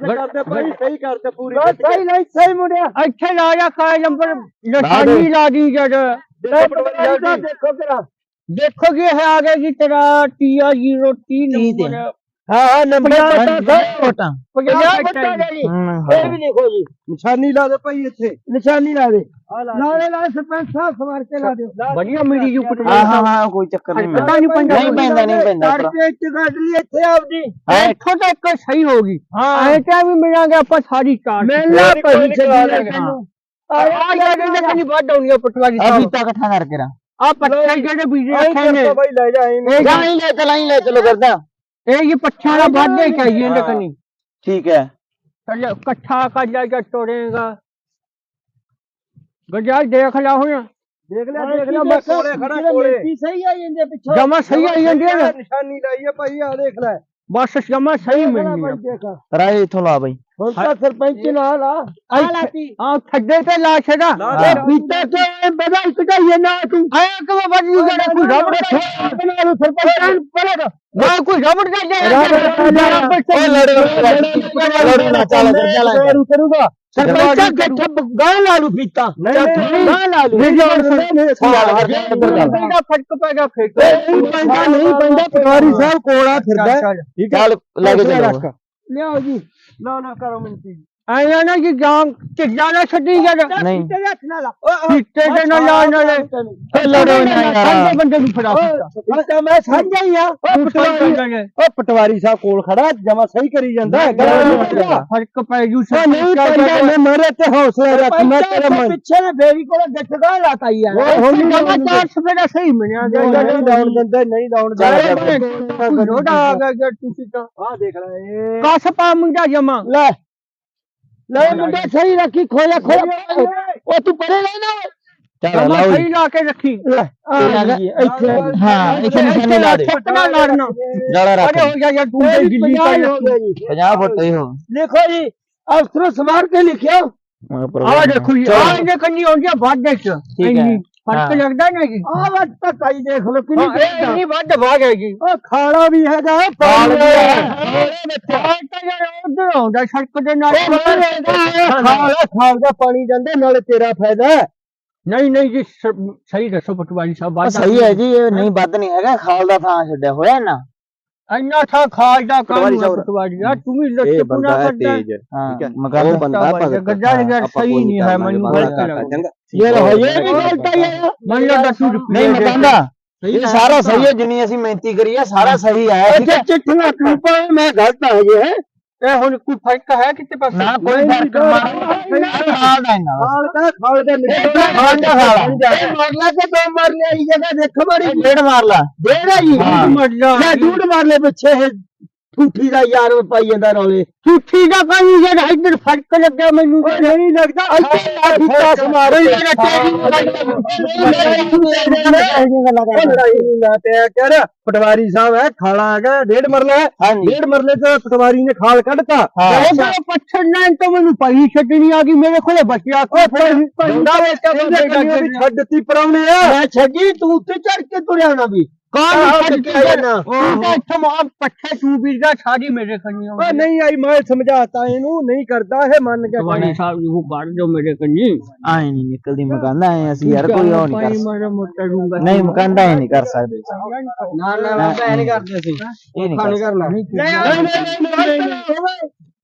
ਕਰਦੇ ਭਾਈ ਸਹੀ ਕਰਦੇ ਪੂਰੀ ਸਹੀ ਨਹੀਂ ਸਹੀ ਮੁੰਡਿਆ। ਇੱਥੇ ਲਾ ਜਾ ਕਾਲੇ ਨੰਬਰ ਨਿਸ਼ਾਨੀ ਲਾ ਦੀ ਜਦ ਦੇਖੋ ਕਿਰਾ ਦੇਖੋ ਕਿ ਇਹ ਆ ਗਿਆ ਜੀ ਤੇਰਾ ਟੀਆ 030 ਨੰਬਰ ਹਾਂ ਹਾਂ ਨੰਬਰ ਵੋਟਾਂ ਪੰਜਾਹ ਪੱਤਾ ਜੀ। ਇਹ ਵੀ ਲਿਖੋ ਜੀ। ਨਿਸ਼ਾਨੀ ਲਾ ਦੇ ਭਾਈ ਇੱਥੇ। ਨਿਸ਼ਾਨੀ ਲਾ ਦੇ। ਨਾਲੇ ਲਾ ਸਰਪੰਚ ਸਾਹਿਬ ਸਵਾਰ ਕੇ ਲਾ ਦਿਓ। ਮਿਲੀ ਜੂ ਹਾਂ ਪਟਵਾਰੀ ਹਾਂ ਹਾਂ ਕੋਈ ਚੱਕਰ ਨਹੀਂ ਪਤਾ ਨਹੀਂ ਪੈਂਦਾ। ਨਹੀਂ ਪੈਂਦਾ ਨਹੀਂ ਪੈਂਦਾ। ਕਰਕੇ ਇੱਕ ਗੱਡ ਲਈ ਇੱਥੇ ਆਪਦੀ। ਇੱਥੋਂ ਤੱਕ ਸਹੀ ਹੋਗੀ ਐ ਕਿਆ ਵੀ ਮਿਲਾਂਗੇ ਆਪਾਂ ਸਾਰੀ ਕਾਰ। ਮੇਲਾ ਭਾਈ ਆ ਤੈਨੂੰ ਆ ਜਾ ਕੇ ਕੰਨੀ ਵੱਢ ਆਉਣੀ ਆ ਪਟਵਾਰੀ ਅਭੀ ਸਾਹਿਬ। ਤਾਂ ਇਕੱਠਾ ਕਰਕੇ ਰਾ। ਆ ਪੱਠੇ ਜਿਹੜੇ ਬੀਜੇ ਰੱਖੇ ਨੇ। ਭਾਈ ਲੈ ਜਾ ਇਹਨੂੰ ਜਾਂ ਹੀ ਲੈ ਚਲ ਹੀ ਲੈ ਚਲੋ ਕਰਦਾ ਇਹ ਇਹ ਪੱਠਿਆਂ ਦਾ ਵਾਧਾ ਹੀ ਚਾਹੀਏ ਇਹਦੇ ਕੰਨੀ। ਠੀਕ ਹੈ। ਚੱਲ ਇਕੱਠਾ ਕਰ ਜਾ ਕੇ ਤੋੜੇਗਾ। ਗਜਾ ਦੇਖ ਲਾ ਹੁਣ। ਦੇਖ ਲੈ ਦੇਖ ਲੈ ਮੈਂ ਕੋਲੇ ਖੜਾ ਕੋਲੇ। ਸਹੀ ਆ ਜਾਂਦੇ ਪਿੱਛੋਂ। ਜਮਾ ਸਹੀ ਆਈ ਜਾਂਦੀ ਨਿਸ਼ਾਨੀ ਲਾਈ ਹੈ ਭਾਈ ਆ ਦੇਖ ਲੈ। ਬਸ ਜਮਾ ਸਹੀ ਭਾਈ ਮਿਲਣੀ ਆ। ਰਾਏ ਇਥੋਂ ਲਾ ਬਈ। ਹੁਣ ਤਾਂ ਸਰਪੰਚ ਨਾਲ ਆ ਆ ਲਾਤੀ ਆ ਖੱਡੇ ਤੇ ਲਾ ਛੜਾ ਇਹ ਪੀਤਾ ਤੇ ਇਹ ਬੜਾ ਕਢਾਈਏ ਨਾ ਤੂੰ ਆਇਆ ਕਿਵੇਂ ਵੱਜ ਜੂ ਜਿਹੜਾ ਕੋਈ ਰਬੜ ਬਣਾ ਲਓ ਸਰਪੰਚ ਬਣਾ ਨਾ ਕੋਈ ਰਬੜ ਦਾ ਓਏ ਲੜੋ ਲੜੋ ਨਾ ਚੱਲ ਚੱਲ ਕਰੂ ਕਰੂਗਾ ਸਰਪੰਚ ਗੱਠ ਗਾਂ ਲਾ ਲੂ ਪੀਤਾ ਨਹੀਂ ਗਾਂ ਲਾ ਲੂ ਨਹੀਂ ਦਾ ਫਟਕ ਪੈ ਗਿਆ ਫੇਕ ਪੈਂਦਾ ਨਹੀਂ ਪੈਂਦਾ ਪਟਵਾਰੀ ਸਾਹਿਬ ਕੋਲਾ ਫਿਰਦਾ ਹੈ। ਠੀਕ ਹੈ ਚੱਲ ਲੈ ਕੇ ਚੱਲੋ ਲਿਆਓ ਜੀ ਨਾ ਨਾ ਕਰੋ ਮਿੰਟੀ ਆਇਆ ਨਾ ਕਿ ਜਾਂ ਢਿੱਲਾ ਨਾ ਛੱਡੀ ਜਾ ਨਹੀਂ। ਤੇਰੇ ਹੱਥ ਨਾਲ। ਦੇ ਨਾਲ ਨਾਲੇ ਲੜੋ ਨਾ ਯਾਰ ਸਾਡੇ ਬੰਦੇ ਨੂੰ ਫੜਾ ਤਾਂ ਮੈਂ ਸਮਝਿਆ ਹੀ ਆ? ਉਹ ਪਟਵਾਰੀ ਉਹ ਪਟਵਾਰੀ ਸਾਹਿਬ ਕੋਲ ਖੜਾ ਜਮਾ ਸਹੀ ਕਰੀ ਜਾਂਦਾ। ਫ਼ਰਕ ਪੈ ਜੂ ਨਹੀਂ ਪੈਂਦਾ ਮੈਂ ਮਰੇ ਤੇ ਹੌਸਲਾ ਰੱਖ ਮੈਂ ਤੇਰਾ ਮਨ ਪਿੱਛੇ ਨੇ ਬੇਰੀ ਕੋਲ ਗੱਠ ਗਾਂ ਲਾਤਾ ਯਾਰ ਉਹ ਹੁਣ ਜਮਾ ਚਾਰ ਸਵੇਰਾ ਸਹੀ ਮਿਲਿਆ ਨਹੀਂ ਡਾਉਣ ਦਿੰਦਾ ਨਹੀਂ ਡਾਉਣ ਦਿੰਦਾ। ਰੋੜਾ ਆ ਗਿਆ ਤੁਸੀਂ ਤਾਂ। ਆ ਦੇਖ ਲੈ ਇਹ ਕਸ ਪਾ ਮੁੰਡਾ ਜਮਾ। ਲੈ ਲੈ ਮੁੰਡੇ ਸਹੀ ਰੱਖੀ ਖੋਇਆ ਖੋਇਆ। ਉਹ ਤੂੰ ਪਰੇ ਰਹਿ ਨਾ ਚੱਲ ਲਾਓ ਸਹੀ ਲਾ ਕੇ ਰੱਖੀ। ਇੱਥੇ ਹਾਂ ਇੱਥੇ ਨਿਸ਼ਾਨੀ ਲਾ ਦੇ। ਛੱਪਣਾ ਲੜਨਾ ਜਾਲਾ ਰੱਖ। ਅਰੇ ਹੋ ਜਾ ਯਾਰ ਤੂੰ ਤੇ ਗਿਆ ਜੀ 50 ਫੁੱਟ ਹੀ ਹੋ। ਲਿਖੋ ਜੀ ਅਫਸਰ ਸਵਾਰ ਕੇ ਲਿਖਿਓ ਆ ਦੇਖੋ ਜੀ ਆ ਇਹਦੇ ਕੰਨੀ ਹੋ ਗਿਆ ਵਾਧੇ ਚ। ਠੀਕ ਹੈ। ਫ਼ਰਕ ਹਾਂ। ਲੱਗਦਾ ਨਾ ਜੀ ਆ ਵੱਟ ਤਾਂ ਹੀ ਦੇਖ ਲਓ ਕਿੰਨੀ ਹਾਂ, ਇਹ ਇੰਨੀ ਵੱਧ ਵਾਗ ਹੈਗੀ। ਉਹ ਖਾਣਾ ਵੀ ਹੈਗਾ ਖਾਲ ਪਾਣੀ ਵੀ ਹੈ। ਖਾਲ ਉਧਰ ਆਉਂਦਾ ਸੜਕ ਦੇ ਨਾਲ ਖਾਲ ਖਾਲ ਦਾ ਪਾਣੀ ਜਾਂਦਾ ਨਾਲੇ ਤੇਰਾ ਫਾਇਦਾ ਹੈ। ਨਹੀਂ ਨਹੀਂ ਜੀ ਸਹੀ ਦੱਸੋ ਪਟਵਾਰੀ ਸਾਹਿਬ ਵਾਧਾ ਸਹੀ ਹੈ ਜੀ ਇਹ ਨਹੀਂ ਵੱਧ ਨਹੀਂ ਹੈਗਾ ਖਾਲ ਦਾ ਥਾਂ ਛੱਡਿਆ ਹੋਇਆ ਨਾ। ਇੰਨਾ ਥਾ ਖਾਲ ਦਾ ਕੰਮ ਪਟਵਾਰੀ ਹੈ ਸਾਹਿਬ। ਪਟਵਾਰੀ ਯਾਰ ਤੂੰ ਵੀ ਇਹ ਪੁਣਾ ਹੈ ਕਰਦਾ। ਹਾਂ ਠੀਕ ਹੈ। ਮਗਰ ਬੰਦਾ ਭਗਤ ਗੱਜਾ ਆਪਾਂ ਸਹੀ ਨਹੀਂ ਹੈ ਮੈਨੂੰ ਗਲਤ ਲੱਗਦਾ। ਇਹ ਲੋ ਇਹ ਵੀ ਗਲਤ ਹੀ ਹੈ ਮੈਨੂੰ ਲੱਗਦਾ ਤੂੰ। ਨਹੀਂ ਮੈਂ ਕਹਿੰਦਾ। ਇਹ ਸਾਰਾ ਸਹੀ ਹੈ ਜਿੰਨੀ ਅਸੀਂ ਮਿਹਨਤੀ ਕਰੀ ਹੈ ਸਾਰਾ ਸਹੀ ਆਇਆ। ਠੀਕ ਹੈ। ਚਿੱਠੀਆਂ ਤੂੰ ਪਾਏ ਮੈਂ ਗਲਤ ਆ ਗਏ ਹੈ। ਇਹ ਹੁਣ ਕੋਈ ਫ਼ਰਕ ਹੈ ਕਿਤੇ ਪਾਸੇ? ਨਾ ਕੋਈ ਫ਼ਰਕ ਮਾਰ ਖਾਲ ਦਾ ਇੰਨਾ ਖਾਲ ਦਾ ਖਾਲ ਦਾ ਖਾਲ ਦਾ ਖਾਲ ਮਾਰ ਲਾ ਕੇ ਦੋ ਮਾਰ ਲਿਆ ਇਹ ਜਗ੍ਹਾ ਦੇਖ ਬੜੀ ਡੇਢ ਮਾਰ ਲਾ। ਡੇਢ ਆ ਜੀ। ਮਰ ਮੈਂ ਡੂਡ ਮਾਰ ਲੈ ਪਿੱਛੇ ਠੂਠੀ ਦਾ ਯਾਰ ਪਾਈ ਜਾਂਦਾ ਰੌਲੇ। ਝੂਠੀ ਦਾ ਕੋਈ ਜਿਹੜਾ ਇੱਧਰ ਫ਼ਰਕ ਲੱਗਿਆ ਮੈਨੂੰ। ਨਹੀਂ ਲੱਗਦਾ। ਇੱਥੇ ਕਰ ਪਟਵਾਰੀ ਸਾਹਿਬ ਹੈ ਖਾਲਾ ਹੈਗਾ ਡੇਢ ਮਰਲਾ ਹੈ। ਡੇਢ ਮਰਲੇ ਤੇ ਪਟਵਾਰੀ ਨੇ ਖਾਲ ਕੱਢਤਾ। ਪੱਛੜ ਨਾਲ ਤਾਂ ਮੈਨੂੰ ਪਈ ਛੱਡਣੀ ਆ ਗਈ ਮੇਰੇ ਕੋਲੇ ਬਚਿਆ ਕੋ ਬੰਦਾ ਵੇਚਾ ਬੰਦੇ ਵੀ ਛੱਡ ਦਿੱਤੀ ਪਰਾਉਣੇ ਆ। ਮੈਂ ਛੱਡੀ ਤੂੰ ਉੱਤੇ ਚੜ ਕੇ ਤੁਰਿਆ ਨਾ ਵੀ। ਕੌਣ ਆਹੋ, ਛੱਡ ਕਿੱਥੇ ਜਾਣਾ? ਉਹ ਤਾਂ ਇੱਥੇ ਮਾਂ ਪੱਛੇ ਤੂੰ ਵੀਰਦਾ ਸਾਰੀ ਮੇਰੇ ਕੰਨੀ ਓ ਨਹੀਂ ਆਈ ਮੈਂ ਸਮਝਾਤਾ ਇਹਨੂੰ ਨਹੀਂ ਕਰਦਾ ਇਹ ਮੰਨ ਗਿਆ ਤੁਹਾਡੇ ਸਾਹਿਬ ਜੀ ਉਹ ਕਰ ਦਿਓ ਮੇਰੇ ਕੰਨੀ। ਆਏ ਨਹੀਂ ਨਿਕਲਦੀ ਮਕਾਂਦਾ ਆਏ ਅਸੀਂ ਯਾਰ ਕੋਈ ਉਹ ਨਹੀਂ ਕਰ ਸਕਦਾ। ਨਹੀਂ ਮਕਾਂਦਾ ਇਹ ਨਹੀਂ ਕਰ ਸਕਦੇ। ਨਾ ਨਾ ਨਾ ਐ ਨਹੀਂ ਕਰਦੇ ਸੀ ਇਹ ਨਹੀਂ ਕਰ ਸਕਦੇ।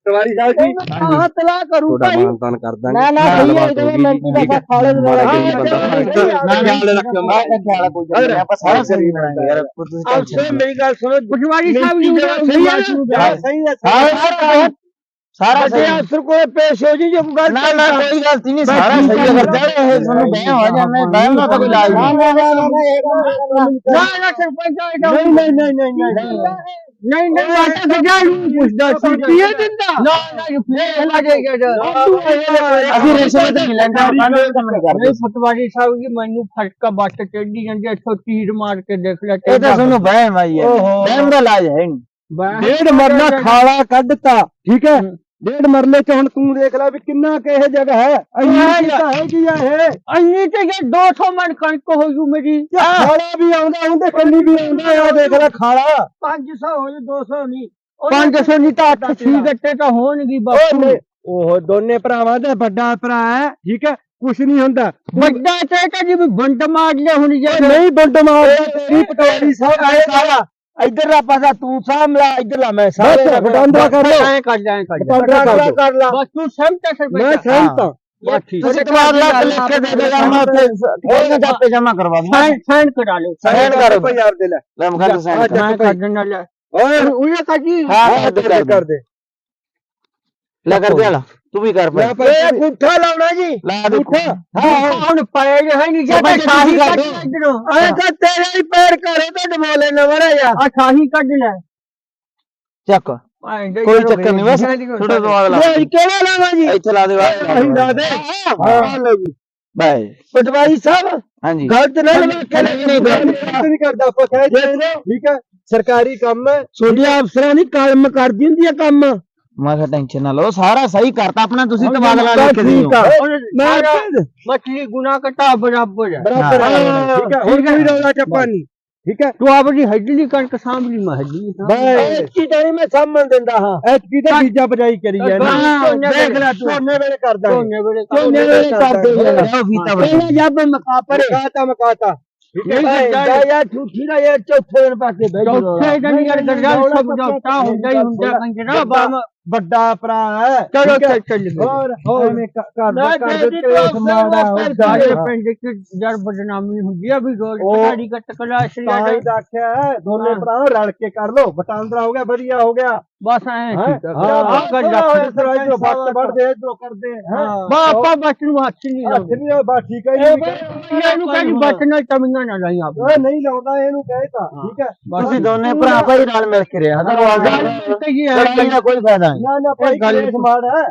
ਪਟਵਾਰੀ ਸਾਹਿਬ ਜੀ ਹਾਂ ਤਲਾ ਕਰੂ ਤੁਹਾਡਾ ਭਾਈ ਮਾਨਤਾਨ ਕਰ ਦਾਂਗੇ ਨਾ ਨਾ ਸਹੀ ਹੈ ਜਿਵੇਂ ਮੈਂ ਦਾ ਖਾਲੇ ਦੇ ਹਾਂ, ਨਾਲ ਹਾਂ, ਬੰਦਾ ਫ਼ਰਕ ਹੈ। ਨਾ ਖਿਆਲ ਰੱਖਿਓ ਮੈਂ ਤਾਂ ਖਿਆਲ ਕੋਈ ਗੱਲ ਨਹੀਂ ਆਪਾਂ ਸਾਰਾ ਸਰੀ ਬਣਾਏਂਗੇ ਯਾਰ ਤੁਸੀਂ ਅਫਸਰ ਟੈਨਸ਼ਨ ਮੇਰੀ ਗੱਲ ਸੁਣੋ ਪਟਵਾਰੀ ਸਾਹਿਬ ਜੀ ਸਹੀ ਹੈ ਸਹੀ ਹੈ ਸਾਰਾ ਸਾਰਾ ਜੇ ਸਹੀ ਅਫਸਰ ਕੋਲ ਪੇਸ਼ ਹੋ ਜੀ ਜੋ ਗੱਲ ਨਾ ਨਾ ਕੋਈ ਗਲਤੀ ਨਹੀਂ ਸਾਰਾ ਸਹੀ ਹੈ ਕਰਦਾ ਇਹ ਤੁਹਾਨੂੰ ਬਹਿ ਹੋ ਜਾਣਾ ਬਹਿ ਦਾ ਤਾਂ ਕੋਈ ਇਲਾਜ ਨਾ ਨਹੀਂ ਨਾ ਨਾ ਨਾ ਨਾ ਨਾ ਨਾ ਸਰਪੰਚ ਆਏਗਾ ਨਹੀਂ ਨਹੀਂ ਨਹੀਂ ਨਹੀਂ ਨਹੀਂ ਨਹੀਂ ਨਹੀਂ ਮੈਂ ਤਾਂ ਸਜਾ ਨੂੰ ਪੁੱਛਦਾ ਸੀ ਕੀ ਦਿੰਦਾ? ਨਾ ਨਾ ਇਹ ਫੇਰ ਲੱਗੇਗਾ ਅਸੀਂ ਰਿਸ਼ਵਤ ਨਹੀਂ ਲੈਂਦੇ ਸਾਨੂੰ ਇਹ ਕੰਮ ਕਰਦੇ। ਨਹੀਂ ਪਟਵਾਰੀ ਸਾਹਿਬ ਜੀ ਮੈਨੂੰ ਫਟਕਾ ਬੱਟ ਚੜੀ ਜਾਂਦੀ ਇੱਥੋਂ ਤੀਰ ਮਾਰ ਕੇ ਦੇਖ ਲੈ ਇਹ ਤਾਂ ਤੁਹਾਨੂੰ ਬਹਿਮ ਆਈ ਹੈ। ਬਹਿਮ ਦਾ ਇਲਾਜ ਹੈ ਨਹੀਂ। ਡੇਢ ਮਰਲਾ ਖਾਲਾ ਕੱਢਤਾ ਠੀਕ ਹੈ। ਡੇਢ ਮਰਲੇ ਚ ਹੁਣ ਤੂੰ ਦੇਖ ਲੈ ਵੀ ਕਿੰਨਾ ਕਿ ਇਹ ਜਗ੍ਹਾ ਹੈ। ਇੰਨੀ ਤਾਂ ਹੈਗੀ ਆ ਇਹ? ਅੰਨੀ ਤੇ ਜੇ 200 ਮਣ ਕਣਕ ਹੋ ਜੂ ਮੇਰੀ ਖਾਲਾ ਵੀ ਆਉਂਦਾ ਉਹਦੇ ਕੰਨੀ ਵੀ ਆਉਂਦਾ ਆ ਦੇਖ ਲੈ ਖਾਲਾ। 500 ਹੋ ਜੇ 200 ਨਹੀਂ। 500 ਨਹੀਂ ਤਾਂ 8 ਸੀ। ਗੱਟੇ ਤਾਂ ਹੋਣਗੀ ਬਾਪੂ। ਉਹ ਦੋਨੇ ਭਰਾਵਾਂ ਦਾ ਵੱਡਾ ਭਰਾ ਹੈ ਠੀਕ ਹੈ? ਕੁਛ ਨਹੀਂ ਹੁੰਦਾ। ਵੱਡਾ ਤੇ ਤਾਂ ਜਿਵੇਂ ਬੰਡ ਮਾਰ ਲਿਆ ਹੁਣ ਜੇ। ਨਹੀਂ ਬੰਡ ਮਾਰਦਾ ਤੇਰੀ ਪਟਵਾਰੀ ਸਾਹਿਬ ਆਏ ਸਾਰਾ। ਇਧਰਲਾ ਪਾਸਾ ਤੂੰ ਸਾਂਭਲਾ ਇਧਰਲਾ ਮੈਂ ਬਸ ਸਾਂਭਲਾ ਵਟਾਂਦਰਾ ਕਰ ਲੋ। ਐਂ ਕਰ ਜਾ ਐਂ ਕਰ ਜਾ। ਵਟਾਂਦਰਾ ਕਰ ਲੋ। ਬਸ ਤੂੰ ਸਹਿਮਤ ਹੈ ਮੈਂ ਸਰਪੰਚ ਸਹਿਮਤ ਹਾਂ ਬਸ ਠੀਕ। ਤੁਸੀਂ ਤਵਾਰ ਲੱਖ ਲਿਖ ਕੇ ਦੇ ਦੇਗਾ ਮੈਂ ਉੱਥੇ। ਕੋਈ ਜਾਪੇ ਜਮਾ ਕਰਵਾ ਦੂੰਗਾ। ਸਾਈਨ ਕਰਾ ਲਓ। ਸਾਈਨ ਕਰ ਕੋਈ ਯਾਰ ਦੇ ਲੈ ਲੈ ਮੈਂ ਖਾਂ ਸਾਈਨ ਕਰ ਮੈਂ ਕਰ ਦੇਣਾ ਲੈ ਓਏ ਉਹਨੇ ਕਾਜੀ ਹਾਂ ਹਾਂ ਦੇ ਦੇ ਕਰ ਦੇ। ਲੈ ਕਰ ਦੇ ਲਾ ਤੂੰ ਵੀ ਕਰ ਲੈ ਪਾ ਭਾਈ ਪੁੱਠਾ ਲਾਉਣਾ ਜੀ। ਲਾ ਦੇ ਹਾਂ ਹੁਣ ਪਏ ਜੇ ਹੈ ਨਹੀਂ ਜੇ ਸ਼ਾਹੀ ਕੱਢ। ਇਧਰੋਂ ਐ ਤਾਂ ਤੇਰੇ ਹੀ ਪੈਰ ਘਰੇ ਤੇ ਡਮੋਲੇ ਨਾ ਵੜਾ ਜਾ ਆ ਸ਼ਾਹੀ ਕੱਢ ਲੈ। ਚੱਕ। ਕੋਈ ਚੱਕਰ ਨਹੀਂ ਬਸ ਥੋੜਾ ਦਵਾ ਲਾ। ਇਹ ਕਿਹੜਾ ਲਾਵਾਂ ਜੀ? ਇੱਥੇ ਲਾ ਦੇ ਅਸੀਂ ਲਾ ਦੇ। ਹਾਂ। ਲਓ ਜੀ। ਬਾਈ ਪਟਵਾਰੀ ਸਾਹਿਬ ਹਾਂਜੀ। ਗਲਤ ਨਾ ਲਵਾ ਕੇ ਨਹੀਂ, ਨਹੀਂ, ਗਲਤ ਨਹੀਂ। ਕਰਦਾ ਕੁਛ ਹੈ। ਜੀ ਠੀਕ ਹੈ ਸਰਕਾਰੀ ਕੰਮ ਹੈ। ਛੋਟੀਆਂ ਅਫਸਰਾਂ ਨਹੀਂ ਕੰਮ ਕਰਦੀ ਹੁੰਦੀ ਹੈ ਕੰਮ। ਮੈਂ ਕਿਹਾ ਟੈਨਸ਼ਨ ਨਾ ਲਓ ਸਾਰਾ ਸਹੀ ਕਰਤਾ ਆਪਣਾ ਤੁਸੀਂ ਤਬਾਦਲਾ ਲਿਖ ਕੇ ਠੀਕ ਦਿਓ ਆ। ਮੈਂ ਮਛਲੀ ਗੁਨਾ ਕਟਾ ਬਰਾਬਰ ਹੈ ਬਰਾਬਰ ਹਾਂ, ਹੈ। ਠੀਕ ਹੈ ਹੁਣ ਕੋਈ ਰੌਲਾ ਚੱਪਾ ਨਹੀਂ। ਠੀਕ ਹੈ ਤੂੰ ਆਪਣੀ ਹੱਡੀ ਕਣਕ ਸਾਂਭ ਲਈ ਮੈਂ ਹੱਡੀ ਬਸ। ਕੀ ਤੇਰੀ ਮੈਂ ਸਾਹਮਣ ਦਿੰਦਾ ਹਾਂ। ਐਤਕੀ ਤਾਂ ਬੀਜਾ ਬਜਾਈ ਕਰੀ ਜਾਂਦੀ। ਹਾਂ, ਦੇਖ ਲੈ ਤੂੰ। ਝੋਨੇ ਵੇਲੇ ਕਰਦਾ ਝੋਨੇ ਵੇਲੇ ਝੋਨੇ ਵੇਲੇ ਕਰਦੇ ਜਾਓ ਫੀਤਾ ਬੜਾ ਪਹਿਲਾਂ ਜੱਬ ਮਕਾ ਪਰੇ ਮਕਾਤਾ ਮਕਾਤਾ। ਠੀਕ ਹੈ ਨਹੀਂ, ਜਾ ਯਾਰ ਠੂਠੀ ਨਾ ਯਾਰ ਚੌਥੇ ਦਿਨ ਪਾਸੇ ਬਹਿ ਜਾ ਚੌਥੇ ਦਿਨ ਯਾਰ ਗੱਲਾਂ ਸਭ ਜੋਟਾ ਹੁੰਦਾ ਹੀ ਹੁੰਦਾ ਕੰਜਰਾ ਬਾਮ ਵੱਡਾ ਭਰਾ ਹੈ ਚਲੋ ਹੈ? ਚੱਲ ਚੱਲ ਹੋਰ ਐਵੇਂ ਕ- ਘਰ ਦਾ ਮੈਂ ਕਰ ਕਹਿੰਦੀ ਦਿੱਤੇ ਤੂੰ ਉਸ ਮਾੜਾ ਹੈ। ਪਿੰਡ ਚ ਜਰ ਬਦਨਾਮੀ ਹੁੰਦੀ ਆ ਵੀ ਰੋਜ਼ ਉਹ- ਕਟਾੜੀ ਕੱਟ ਕਲਾ ਸ਼ਰੀਆ ਤਾਂ ਹੀ ਆਖਿਆ ਹੈ, ਦੋਨੇ ਹਾਂ। ਭਰਾ ਰਲ ਕੇ ਕਰ ਲੋ ਬਟਾਂਦਰਾ ਹੋ ਗਿਆ ਵਧੀਆ ਹੋ ਗਿਆ। ਬਸ ਐ ਹਾਂ? ਠੀਕ ਆ ਇਧਰੋਂ ਬੱਟ ਵੱਢਦੇ ਇਧਰੋਂ ਕਰਦੇ ਹਾਂ? ਬਾ ਆਪਾਂ ਬਸ ਨੂੰ ਹੱਥ ਨਹੀਂ ਹੱਥ ਲਾਉਂਦੇ। ਨਹੀਂ ਬਾ ਠੀਕ ਹੈ ਜੀ। ਇਹਨੂੰ ਕਹਿੰਦੀ ਬੱਟ ਨਾਲ ਤਮੀਆਂ ਨਾ ਲਾਈ ਆਪ ਓਏ ਨਹੀਂ ਲਾਉਂਦਾ ਇਹਨੂੰ ਕਹਿਤਾ ਠੀਕ ਹੈ? ਤੁਸੀਂ ਦੋਨੇ ਭਰਾ ਭਾਈ ਰਲ ਮਿਲ ਕੇ ਰਿਹਾ ਕਹੀ ਹੈ ਲੜਾਈ ਦਾ ਕੋਈ ਫਾਇਦਾ ਨਹੀਂ ਨਾ ਨਾ ਭਾਈ ਗੱਲ ਕਲੇਸ਼ ਮਾਰ ਹੈ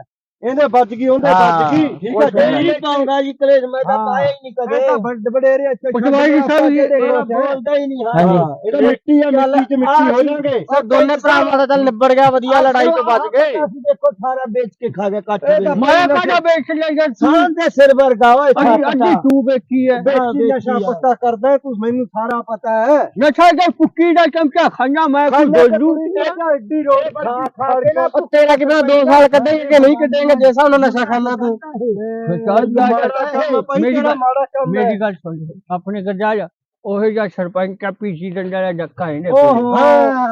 ਇਹਨੇ ਵੱਜ ਗਈ ਉਹਦੇ ਵੱਜ ਗਈ। ਠੀਕ ਹੈ ਕੋਈ ਜੀ ਪਾਉਂਦਾ ਜੀ ਕਲੇਸ਼ ਮੈਂ ਤਾਂ ਪਾਇਆ ਹੀ ਨਹੀਂ ਇਹ ਤਾਂ ਵੱਡ ਵਡੇਰੇ ਅੱਛੇ ਪਟਵਾਰੀ ਸਾਹਿਬ ਇਹ- ਬੋਲਦਾ ਹੀ ਨਹੀਂ। ਹਾਂ ਇਹ ਤਾਂ ਮਿੱਟੀ ਆ ਮਿੱਟੀ ਚ ਮਿੱਟੀ ਹੋ ਜਾਣਗੇ। ਸਰ ਦੋਨੇ ਭਰਾਵਾਂ ਦਾ ਤਾਂ ਨਿਬੜ ਗਿਆ ਵਧੀਆ ਲੜਾਈ ਤੋਂ ਬਚ ਗਏ। ਅਸੀਂ ਦੇਖੋ ਸਾਰਾ ਵੇਚ ਕੇ ਖਾ ਗਿਆ ਕੱਟ ਇਹ ਤਾਂ ਮੈਂ ਕਾਹਦਾ ਵੇਚ ਲਿਆ ਯਾਰ ਤੂੰ? ਸਾਂ ਦੇ ਸਿਰ ਵਰਗਾ ਓਏ ਅੱਧੀ ਅੱਧੀ ਤੂੰ ਵੇਚੀ ਹੈ। ਬੇਚੀ ਨਸ਼ਾ ਪੱਤਾ ਕਰਦਾ ਹੈ, ਤੂੰ ਮੈਨੂੰ ਸਾਰਾ ਪਤਾ ਹੈ। ਨਸ਼ਾ ਦਾ ਫੁੱਕੀ ਦਾ ਚਮਚਾ ਖਾਣਾ ਮੈਂ ਕੋਈ ਬੋਲੂ। ਐਡੀ ਰੋਡ ਖਾ ਖਾ ਕੇ ਨਾ ਤੇਰਾ ਕਿਵੇਂ 2 ਸਾਲ ਕੱਢੇਂਗੇ ਕਿ ਨਹੀਂ ਕੱਢੇਂਗੇ? ਜੇ ਹਿਸਾਬ ਨਾਲ ਨਸ਼ਾ ਖਾਂਦਾ ਤੂੰ। ਮੇਰੀ ਗੱਲ ਮੇਰੀ ਗੱਲ ਸੁਣ ਆਪਣੇ ਘਰ ਜਾ ਜਾ। ਉਹ ਜਿਹਾ ਸਰਪੰਚ ਦਾ ਪੀਸੀ ਡੰਡਾ ਦਾ ਡੱਕਾ ਇਹਨੇ ਓਹੋ।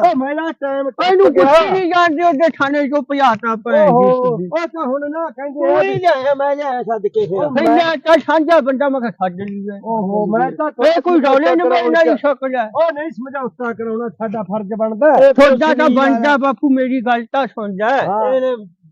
ਉਹ ਮੇਰਾ ਟਾਈਮ ਇਹਨੂੰ ਕੁਛ ਨਹੀਂ ਜਾਣਦੇ ਉਹਦੇ ਥਾਣੇ ਚੋਂ ਭਜਾਤਾ ਪੈ ਓਹੋ। ਉਹ ਤਾਂ ਹੁਣ ਨਾ ਕਹਿੰਦੇ ਤੂੰ ਹੀ ਲਿਆਇਆ ਮੈਂ ਲਿਆਇਆ ਸੱਦ ਕੇ ਫਿਰ। ਕਹਿੰਦਾ ਤਾਂ ਸਾਂਝਾ ਬੰਦਾ ਮੈਂ ਕਿਹਾ ਛੱਡ ਲਈ ਓਹੋ ਮੈਂ ਤਾਂ ਇਹ ਕੋਈ ਰੌਲੇ ਨੂੰ ਮੈਂ ਨਹੀਂ ਸਕਦਾ ਉਹ ਨਹੀਂ ਸਮਝੌਤਾ ਕਰਾਉਣਾ ਸਾਡਾ ਫਰਜ਼ ਬਣਦਾ। ਤੁਹਾਡਾ ਤਾਂ ਬਣਦਾ ਬਾਪੂ ਮੇਰੀ ਗੱਲ ਤਾਂ ਸੁਣ ਜਾ।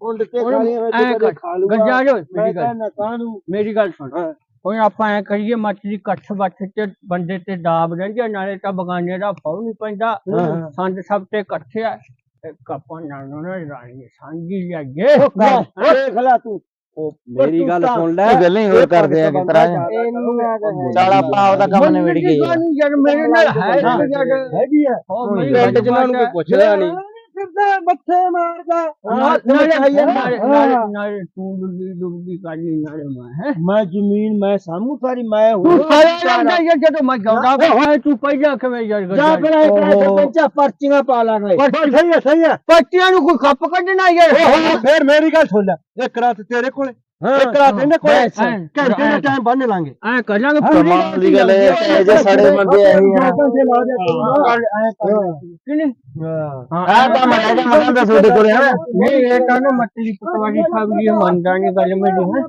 ਹਾਂ। ਇਹਨੇ ਬੁੰਡ ਕੇ ਖਾਲੀਆਂ ਵਿੱਚ ਐਂ ਕਦੇ ਕਰ, ਖਾ ਲੂਗਾ ਗੱਜਾ ਜੋ ਮੈਂ ਮੇਰੀ ਗੱਲ ਕਹਿੰਦਾ ਕਾਹਨੂੰ ਮੇਰੀ ਗੱਲ ਸੁਣ ਹਾਂ। ਹੁਣ ਆਪਾਂ ਐ ਕਰੀਏ ਮੱਛਲੀ ਕੱਠ ਬੱਠ ਤੇ ਬੰਦੇ ਤੇ ਦਾਬ ਰਹਿੰਦੇ ਨਾਲੇ ਤਾਂ ਬਗਾਨੇ ਦਾ ਫੌ ਨਹੀਂ ਪੈਂਦਾ ਹਾਂ। ਸੰਦ ਸਭ ਤੇ ਇਕੱਠੇ ਆ ਇੱਕ ਆਪਾਂ ਨਾਲ ਨੂੰ ਨਾ ਰਾਣੀ ਸਾਂਝੀ ਲਿਆਈਏ ਦੇਖ ਲੈ ਤੂੰ ਉਹ ਮੇਰੀ ਗੱਲ ਸੁਣ ਲੈ ਇਹ ਗੱਲਾਂ ਹੀ ਹੋਰ ਕਰਦੇ ਆ ਕਿਸ ਤਰ੍ਹਾਂ ਇਹਨੂੰ ਚੱਲ ਆਪਾਂ ਆਪਦਾ ਕੰਮ ਨਿਬੜ ਗਈ ਯਾਰ ਮੇਰੇ ਨਾਲ ਹੈ ਹਾਂ। ਨੀ ਯਾਰ ਹੈਗੀ ਆ ਉਹ ਮੇਰੀ ਪਿੰਡ ਚ ਨਾ ਉਹਨੂੰ ਕੋਈ ਪੁੱਛਦਾ ਨਹੀਂ ਫਿਰਦਾ ਮੱਥੇ ਮਾਰਦਾ ਨਾਲੇ ਨਾ। ਨਾਲੇ ਨਾਲੇ ਨਾਲੇ ਤੂੰ ਡੁੱਬੀ ਡੁੱਬੀ ਕਾਲੀ ਨਾਲੇ ਮੈਂ ਹੈ? ਮੈਂ ਜ਼ਮੀਨ ਮੈਂ ਸਾਮੂ ਸਾਰੀ ਮੈਂ ਤੂੰ ਸਾਰਾ ਯਾਰ ਜਦੋਂ ਮੈਂ ਜਾਉਂਦਾ ਹੈ ਤੂੰ ਪਹਿਲਾਂ ਕਿਵੇਂ ਯਾਰ ਜਾ ਫਿਰ ਇੱਕ ਓਹੋ। ਸਰਪੰਚਾ ਪਰਚੀਆਂ ਪਾ ਲਾਂਗੇ। ਸਹੀ ਹੈ ਸਹੀ ਹੈ। ਬੱਚਿਆਂ ਨੂੰ ਕੋਈ ਖੱਪ ਕੱਢਣਾ ਯਾਰ ਫੇਰ ਮੇਰੀ ਗੱਲ ਸੁਣ ਲੈ। ਇੱਕ ਰਾਤ ਤੇਰੇ ਕੋਲੇ ਇੱਕ ਰਾਤ ਇਹਨੇ ਹਾਂ। ਘੰਟੇ ਦਾ ਟਾਈਮ ਬੰਨ ਲਾਂਗੇ। ਐ ਕਰਾਂਗੇ ਕਮਾਲ ਦੀ ਗੱਲ ਹੈ ਜੇ ਸੜੇ ਬੰਦੇ ਆਹੀ ਆ। ਕਿਨੇ ਆ ਤਾਂ ਮੈਂ ਕਹਿੰਦਾ ਮੈਂ ਤੁਹਾਡੇ ਕੋਲੇ ਹੈ ਨਹੀਂ ਇਹ ਤਾਂ ਨਾ ਮੱਛਲੀ ਪਟਵਾਰੀ ਸਾਹਿਬ ਜੀ ਮੰਨਦਾ ਨਹੀਂ ਗੱਲ ਮੇਰੀ ਹੈ।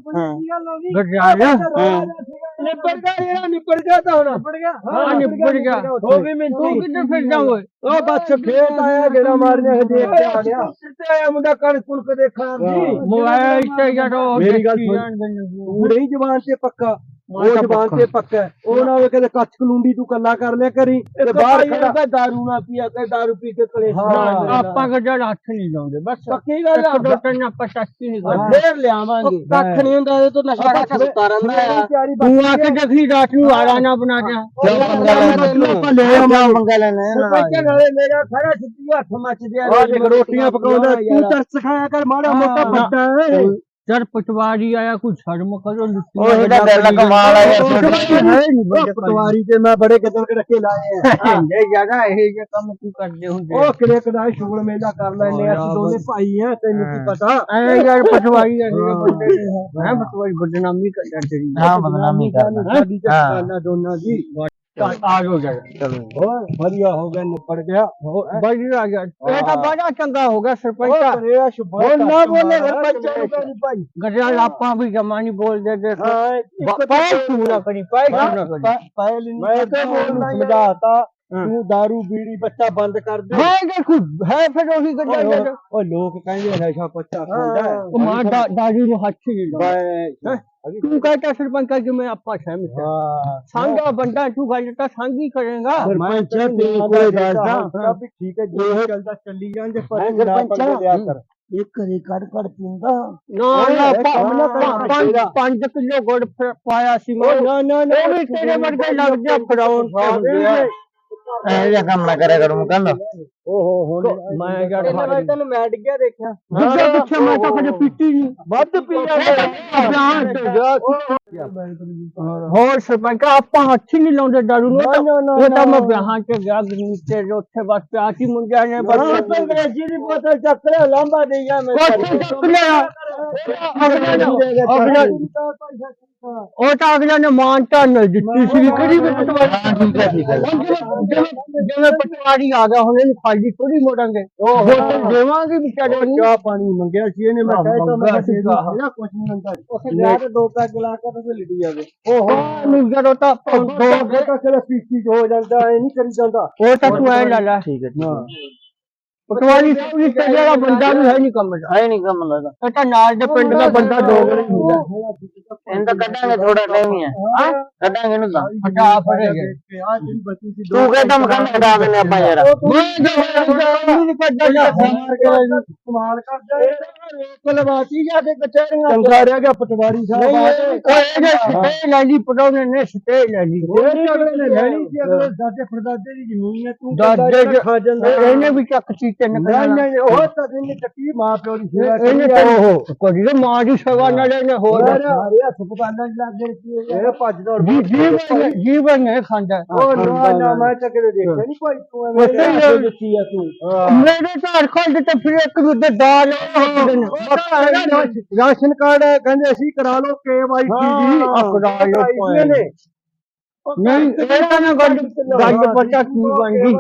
ਗਰਜਾਲ ਨਿਬੜ ਨਿਬੜ ਗਿਆ ਤਾਂ ਨਿਬੜ ਗਿਆ। ਹਾਂ ਹੋ ਉਹ ਬੱਸ ਆਇਆ ਗੇੜਾ ਮਾਰਨੇ ਹੈ ਦੇਖ ਕੇ ਆ ਗਿਆ। ਤੇ ਆਇਆ ਮੁੰਡਾ ਕਣ ਕੁਲਕ ਦੇਖਾਂ ਜੀ ਮੋਬਾਈਲ ਤੇ ਜਦੋਂ ਮੇਰੀ ਗੱਲ ਸੁਣ। ਸੁਣ ਤੂੰ ਰਹੀ ਜ਼ਬਾਨ ਤੇ ਪੱਕਾ। ਉਹ ਤਾਂ ਜ਼ਬਾਨ। ਤੇ ਪੱਕਾ। ਉਹ ਨਾ ਹੋਵੇ ਕਦੇ ਕੱਚ ਕਲੂੰਡੀ ਤੂੰ ਕੱਲਾ ਕਰ ਲਿਆ ਕਰੀ ਤੇ ਬਾਹਰ ਖੜਾ ਦਾਰੂ ਨਾ ਪੀਆ ਕੇ ਦਾਰੂ ਪੀ ਕੇ ਕਲੇਸ਼। ਆਪਾਂ ਗਰਜਾਲ ਹੱਥ ਨਹੀਂ ਲਾਉਂਦੇ ਬਸ। ਪੱਕੀ ਗੱਲ ਆ। ਦੋ ਤਿੰਨ ਆਪਾਂ ਸੱਚੀ ਨਹੀਂ ਕਰਦੇ। ਫੇਰ ਲਿਆਵਾਂਗੇ। ਕੱਖ ਨਹੀਂ ਹੁੰਦਾ ਇਹ ਤੋਂ ਨਸ਼ਾ ਕੱਖ ਸੁਤਾਰਨ ਦਾ ਆ। ਤੂੰ ਆ ਕੇ ਦੇਖੀ ਰਾਤ ਨੂੰ ਆਲਾ ਨਾ ਬਣਾ ਜਾ ਕਿਉਂ ਪੰਗਾ ਲੈਣਾ? ਆਪਾਂ ਲੈ ਆਵਾਂ ਪੰਗਾ ਲੈਣਾ ਨਾਲ ਸਰਪੰਚ ਨਾਲੇ? ਮੇਰਾ ਖੜਾ ਸਿੱਧੀ ਹੱਥ ਮੱਚਦੇ ਆ ਦੇਖ ਰੋਟੀਆਂ ਪਕਾਉਂਦਾ ਤੂੰ ਤਰਸ ਖਾਇਆ ਕਰ ਮਾੜਾ ਮੋਟਾ ਹਾਂ। ਯਾਰ ਪਟਵਾਰੀ ਆਇਆ ਕੋਈ ਸ਼ਰਮ ਕਰੋ ਲੁੱਟੀ ਉਹ ਇਹਦਾ ਦਿਲ ਕਮਾਲ ਆ ਯਾਰ ਪਟਵਾਰੀ ਤੇ ਮੈਂ ਬੜੇ ਕਦਰ ਕੇ ਰੱਖੇ ਲਾਏ ਆ। ਇਹ ਜਗਾ ਇਹ ਜੇ ਕੰਮ ਕੀ ਕਰਦੇ ਹੁੰਦੇ ਉਹ ਕਿਲੇ ਕਦਾ ਸ਼ੂਲ ਮੇਲਾ ਕਰ ਲੈਨੇ ਆ ਦੋਨੇ ਭਾਈ ਆ ਤੈਨੂੰ ਕੀ ਪਤਾ? ਐ ਯਾਰ ਪਟਵਾਰੀ ਆ ਬੰਦੇ ਹੈ ਪਟਵਾਰੀ ਬਦਨਾਮੀ ਕਰਦਾ ਤੇਰੀ। ਹਾਂ ਬਦਨਾਮੀ ਕਰਦਾ। ਹਾਂ। ਦੋਨਾਂ ਦੀ। ਆ ਹੋ ਜਾ ਚਲੋ ਹੋਰ ਵਧੀਆ ਹੋ ਗਿਆ ਨਿਪੜ ਗਿਆ। ਬੜੀ ਆ ਗਿਆ। ਇਹ ਤਾਂ ਬੜਾ ਚੰਗਾ ਹੋ ਗਿਆ ਸਰਪੰਚ ਸ਼ੁਭ ਬੋਲ ਨਾ ਬੋਲੇ ਸਰਪੰਚਾਂ ਨੂੰ ਭਾਈ। ਗੱਡਿਆ ਲਾਪਾਂ ਵੀ ਜਮਾ ਨਹੀਂ ਬੋਲਦੇ ਦੇ ਹਾਂ ਪਾਇ ਪੂਰਾ ਕਰੀ ਪਾਇ ਪੂਰਾ ਕਰੀ ਪਹਿਲ ਮੈਂ ਤੇ ਬੋਲਣਾ ਸਮਝਾਤਾ। ਤੂੰ दारू ਬੀੜੀ ਬੱਚਾ ਬੰਦ ਕਰ ਦੇ ਹਾਂ ਦੇਖੋ ਹੈ ਫਿਰ ਉਹੀ ਗੱਡਿਆ ਉਹ ਲੋਕ ਕਹਿੰਦੇ ਨਸ਼ਾ ਪੱਚਾ ਖਾਂਦਾ ਹੈ ਉਹ ਮਾਂ ਦਾ ਦਾਦੀ ਨੂੰ ਹੱਥ ਹੀ ਲਾ ਬੈ ਤੂੰ कहता सरपंच कि मैं आपका सहमत हूं ਹਾਂ सांगा बंदा तू गल तो सांगी करेगा ਸਰਪੰਚ ਤੇਰੇ ਕੋਲੇ ਦੱਸਦਾ ਵੀ ਠੀਕ ਹੈ ਜੋ ਇਹ ਚੱਲਦਾ ਚੱਲੀ ਜਾਂਦੇ ਪਰ ਤੂੰ ਨਾ ਪੰਗੇ ਲਿਆ ਕਰ ਇਹ ਘਰੇ ਕੱਢ ਕੱਢ ਪੀਂਦਾ ਨਾ ਨਾ ਓਏ, ਕੰਮ ਨਾ ਕਰ, ਪੰਜ ਤੇਰਾ। ਪੰਜ ਕਿਲੋ ਗੁੜ ਫਿਰ ਪਾਇਆ ਸੀ ਮੈਂ ਨਾ ਨਾ ਨਾ ਉਹ ਵੀ ਤੇਰੇ ਵਰਗੇ ਲੱਗ ਜਾ ਫੜਾਉਣ ਤੇ ਹੁੰਦੇ ਆ ਇਹ ਜਿਹਾ ਕੰਮ ਨਾ ਕਰਿਆ ਕਰੂੰ ਕਹਿੰਦਾ ਓਹੋ ਹੁਣ ਮੈਂ ਯਾਰ ਇਹਨੇ ਮੈਂ ਤੈਨੂੰ ਮੈਂ ਡਿੱਗਿਆ ਦੇਖਿਆ। ਦੂਜੇ ਪਿੱਛੇ ਮੈਂ ਤਾਂ ਕਦੇ ਪੀਤੀ ਨਹੀਂ ਵੱਧ ਪੀ ਬਿਆਨ ਤੇ ਜਾ ਹੋਰ ਸਰਪੰਚ ਆਪਾਂ ਹੱਥ ਹੀ ਨਹੀਂ ਲਾਉਂਦੇ ਦਾਰੂ ਨੂੰ ਨਾ, ਨਾ, ਇਹ ਤਾਂ ਮੈਂ। ਵਿਆਹਾਂ ਤੇ ਗਿਆ ਗਰੀਬ ਤੇ ਉੱਥੇ ਬਸ ਪਿਆਸੀ ਮੁੰਡਿਆਂ ਨੇ ਬਸ ਅੰਗਰੇਜ਼ੀ ਦੀ ਬੋਤਲ ਚੱਕ ਲਿਆ ਲਾਂਬਾ ਦੇ ਜਾ ਮੈਂ ਕੋਠੇ ਚੱਕ ਲਿਆ। ਨੇ ਅਗਲੇ ਉਹ ਤਾਂ ਅਗਲੇ ਨੇ ਮਾਨ ਤਾਂ ਦਿੱਤੀ ਸੀ ਕਿਹੜੀ ਵੀ ਪਟਵਾਰੀ ਠੀਕ ਹੈ ਠੀਕ ਹੈ ਜਿਵੇਂ- ਜਿਵੇਂ ਪਟਵਾਰੀ ਆ ਗਿਆ ਹੁਣ ਇਹਨੂੰ ਖਾਲੀ ਥੋੜੀ ਮੋੜਾਂਗੇ ਉਹ ਹੋਟਲ ਦੇਵਾਂਗੇ ਵਿਚਾਰੇ ਨੂੰ ਚਾਹ ਪਾਣੀ ਮੰਗਿਆ ਸੀ ਇਹਨੇ ਮੈਂ ਕਹਿ ਤਾ ਮੈਂ ਆਹੋ। ਕੁਝ ਨਹੀਂ ਹੁੰਦਾ ਉਸੇ ਜਾ ਕੇ ਦੋ ਪੈਗ ਲਾ ਕੇ ਤੇ ਲਿਟੀ ਜਾਵੇ ਓਹੋ ਨਹੀਂ ਜਦੋਂ ਤਾਂ ਦੋ ਦੋ ਤਾਂ ਸਿਰ ਪੀਤੀ ਚ ਹੋ ਜਾਂਦਾ ਐ ਨਹੀਂ ਕਰੀ ਜਾਂਦਾ ਉਹ ਤਾਂ ਤੂੰ ਐ ਲਾ ਲੈ ਠੀਕ ਹੈ ਠੀਕ ਹੈ ਪਟਵਾਰੀ ਪੁਲਿਸ ਤੇ ਜਿਹੜਾ ਬੰਦਾ ਵੀ ਹੈ ਨਹੀਂ ਕੰਮ ਦਾ ਆਏ ਨਹੀਂ ਕੰਮ ਇਹ ਤਾਂ। ਨਾਲ ਦੇ ਪਿੰਡ ਦਾ ਬੰਦਾ ਡੋਗਰੇ ਹੁੰਦਾ ਇਹਨੂੰ ਤਾਂ ਕੱਢਾਂਗੇ ਥੋੜਾ ਟਾਈਮ ਹੀ ਹੈ। ਹਾਂ? ਕੱਢਾਂਗੇ ਇਹਨੂੰ ਤਾਂ। ਫੜੇਗੇ ਆ ਸੀ ਤੂੰ ਕਹਿੰਦਾ ਮਕਾਨ ਹਟਾ ਦਿੰਦੇ ਆਪਾਂ ਯਾਰ। ਮੈਂ ਜੋ ਨਹੀਂ ਕੱਢਦਾ ਮਾਰ ਕੇ ਇਸਤੇਮਾਲ ਕਰਦਾ ਕਲਵਾਤੀ ਜਾ ਕੇ ਕਚਹਿਰੀਆਂ ਚੰਗਾ ਰਿਹਾ ਗਿਆ ਪਟਵਾਰੀ ਸਾਹਿਬ ਆ ਕੇ। ਓਏ ਇਹ ਸਟੇ ਲੈ ਲਈ ਪਟਵਾਰੀ ਨੇ ਸਟੇ ਲੈ ਲਈ। ਅਗਲੇ ਨੇ ਲੈਣੀ ਸੀ ਅਗਲੇ ਦਾਦੇ ਪੜਦਾਦੇ ਦੀ ਜ਼ਮੀਨ ਹੈ ਤੂੰ ਦਾਦੇ ਦੇ- ਖਾ ਜਾਂਦਾ? ਇਹਨੇ ਵੀ ਚੱਕ ਸੀ ਤਿੰਨ ਨਹੀਂ ਕਰਾਣਾ। ਨਹੀਂ ਉਹ ਤਾਂ ਇਹਨੇ ਚੱਕੀ ਮਾਂ ਪਿਓ ਦੀ ਸੇਵਾ ਇਹਨੇ ਕਰੀ ਆ। ਤਾਂ ਕੋਈ ਨਾ ਮਾਂ ਦੀ ਸੇਵਾ ਨਾਲ ਇਹਨੇ ਹੋਰ ਹੋਰ ਸਾਰੇ ਹੱਥ ਪਕਾਉਣ ਲੱਗ ਗਏ ਕੀ ਇਹ ਭੱਜ ਦੌੜ ਜੀ ਜੀਵਨ ਜੀਵਨ ਇਹ ਖਾਂਦਾ। ਉਹ ਨਾ ਨਾ ਮੈਂ ਤਾਂ ਕਦੇ ਦੇਖਿਆ ਨਹੀਂ ਭਾਈ ਤੂੰ ਐਵੇਂ ਉੱਥੇ ਹੀ ਆਪ ਦਿੱਤੀ ਆ ਤੂੰ। ਮੇਰੇ ਘਰ ਖੋਲ ਤੇ ਫਿਰ ਇੱਕ ਦੂਜੇ ਦਾਲ ਰਾਸ਼ਨ ਕਾਰਡ ਕਹਿੰਦੇ ਅਸੀਂ ਕਰਾ ਲਓ ਕੇਵਾਈਸੀ ਜੀ ਹਾਂ, ਕਰਾ ਲਓ ਕਰਾਈ ਨੇ। ਨਹੀਂ ਇਹ ਤਾਂ ਨਾ ਗੱਲ ਗੱਲ ਪਤਾ ਕੀ ਬਣ ਗਈ?